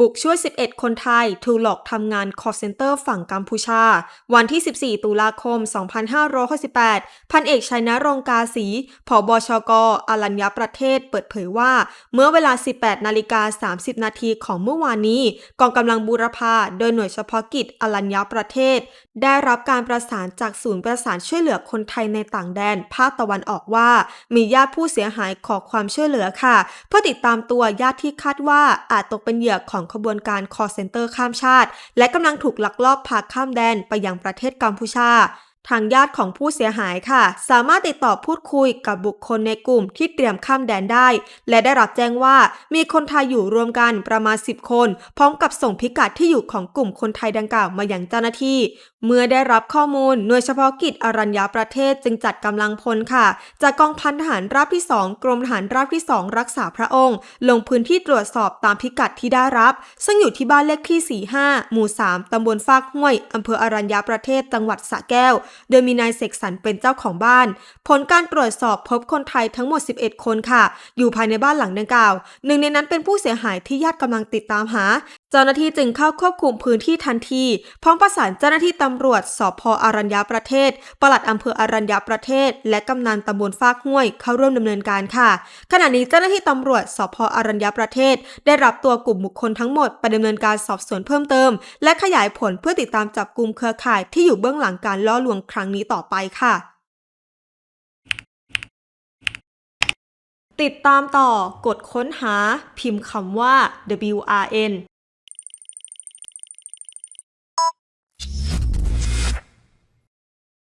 บุกช่วย 11 คนไทยถูกหลอกทำงาน call center ฝั่งกัมพูชา วันที่ 14 ตุลาคม 2568 พันเอกชัยนรงค์กาศีผบชกอรัญญประเทศเปิดเผยว่า เมื่อเวลา 18 นาฬิกา 30 นาทีของเมื่อวานนี้ กองกำลังบูรพาโดยหน่วยเฉพาะกิจอรัญญประเทศ ได้รับการประสานจากศูนย์ประสานช่วยเหลือคนไทยในต่างแดน ภาคตะวันออกว่า มีญาติผู้เสียหายขอความช่วยเหลือค่ะ เพื่อติดตามตัวญาติที่คาดว่าอาจตกเป็นเหยื่อของขบวนการคอเซ็นเตอร์ข้ามชาติ และกำลังถูกลักลอบพาข้ามแดนไปยังประเทศกัมพูชา ทางญาติของผู้เสียหายค่ะ สามารถติดต่อพูดคุยกับบุคคลในกลุ่มที่เตรียมข้ามแดนได้ และได้รับแจ้งว่ามีคนไทยอยู่รวมกันประมาณ 10 คน พร้อมกับส่งพิกัดที่อยู่ของกลุ่มคนไทยดังกล่าวมาอยังเจ้าหน้าที่ เมื่อได้รับข้อมูลหน่วยเฉพาะกิจอรัญญาประเทศจึงจัดกำลังพลค่ะ จากกองพันทหารราบที่ 2 กรมทหารราบที่ 2 รักษาพระองค์ ลงพื้นที่ตรวจสอบตามพิกัดที่ได้รับ ซึ่งอยู่ที่บ้านเลขที่ 45 หมู่ 3ตำบลฟากห้วยอำเภออรัญญาประเทศจังหวัดสระแก้วโดยมีนายเสกสรรเป็นเจ้าของบ้าน ผลการตรวจสอบพบคนไทยทั้งหมด 11 คนค่ะ อยู่ภายในบ้านหลังดังกล่าว หนึ่งในนั้นเป็นผู้เสียหายที่ญาติกำลังติดตามหา จ้าหน้าที่จึงเข้าควบคุมพื้นที่ทันที พร้อมประสานเจ้าหน้าที่ตำรวจสพอรัญญาประเทศ ปลัดอำเภออรัญญาประเทศ และกำนันตำบลฟากห้วย เข้าร่วมดำเนินการค่ะ ขณะนี้เจ้าหน้าที่ตำรวจสพอรัญญาประเทศ ได้รับตัวกลุ่มบุคคลทั้งหมดไปดำเนินการสอบสวนเพิ่มเติม และขยายผลเพื่อติดตามจับกลุ่มเครือข่ายที่อยู่เบื้องหลังการล่อลวงครั้งนี้ต่อไปค่ะติดตามต่อกดค้นหาพิมพ์คำว่า WRN